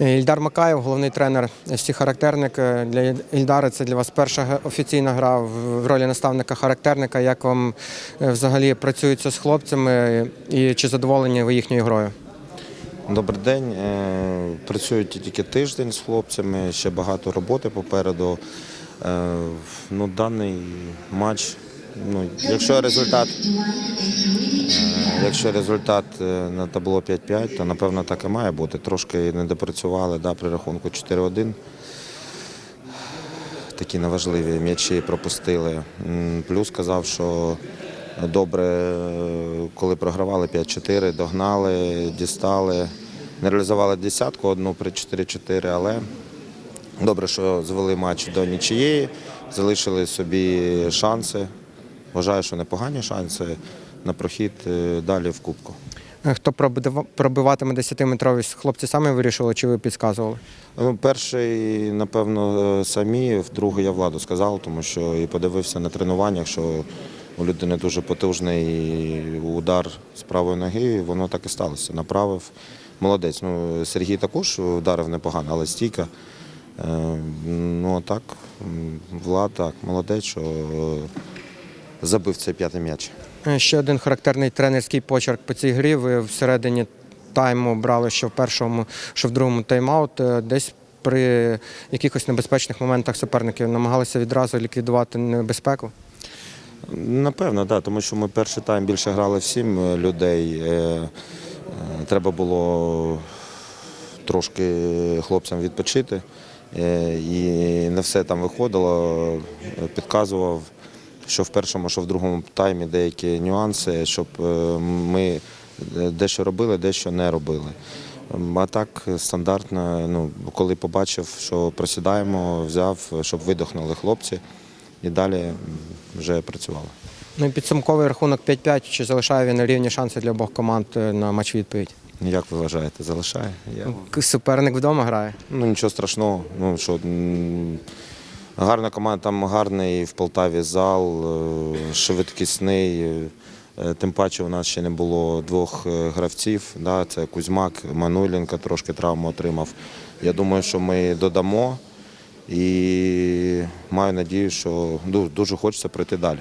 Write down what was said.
Ільдар Макаєв, головний тренер всі характерник. Е, Для Ільдара це для вас перша офіційна гра в ролі наставника характерника. Як вам е, взагалі працюється з хлопцями і чи задоволені ви їхньою грою? Добрий день. Е, Працюю тільки тиждень з хлопцями, ще багато роботи попереду. Е, Ну, даний матч, ну, якщо результат, е, якщо результат е, на табло 5-5, то напевно так і має бути. Трошки не допрацювали да, при рахунку 4-1. Такі неважливі м'ячі пропустили. Плюс сказав, що добре, е, коли програвали 5-4, догнали, дістали. Не реалізували десятку одну при 4-4, але добре, що звели матч до нічиєї, залишили собі шанси. Вважаю, що непогані шанси на прохід е, далі в Кубку. Е, Хто пробиватиме 10-метровість, хлопці самі вирішили, чи ви підказували? Ну, перший, напевно, е, самі, в другий я владу сказав, тому що і подивився на тренуваннях, що у людини дуже потужний удар з правої ноги, і воно так і сталося. Направив. Молодець. Ну, Сергій також ударив непогано, але стійка. Ну, а так, Влад так, молодець, що забив цей п'ятий м'яч. Е, Ще один характерний тренерський почерк по цій грі. Ви всередині тайму брали, що в першому, що в другому тайм-аут. Е, Десь при якихось небезпечних моментах суперників намагалися відразу ліквідувати небезпеку. Напевно, так, тому що ми перший тайм більше грали в сім е, людей. Треба було трошки хлопцям відпочити. І не все там виходило. Підказував, що в першому, що в другому таймі деякі нюанси, щоб е, ми дещо робили, дещо не робили. А так стандартно, ну, коли побачив, що просідаємо, взяв, щоб видохнули хлопці і далі вже працювали. Ну і підсумковий рахунок 5-5. Чи залишає він рівні шанси для обох команд е, на матч відповідь? Як ви вважаєте, залишає? Я... Суперник вдома грає. Ну нічого страшного. Ну що гарна команда, там гарний в Полтаві зал, е, швидкісний. е, Тим паче у нас ще не було двох е, гравців. Да, це Кузьмак, Манулінка, трошки травму отримав. Я думаю, що ми додамо і маю надію, що дуже хочеться пройти далі.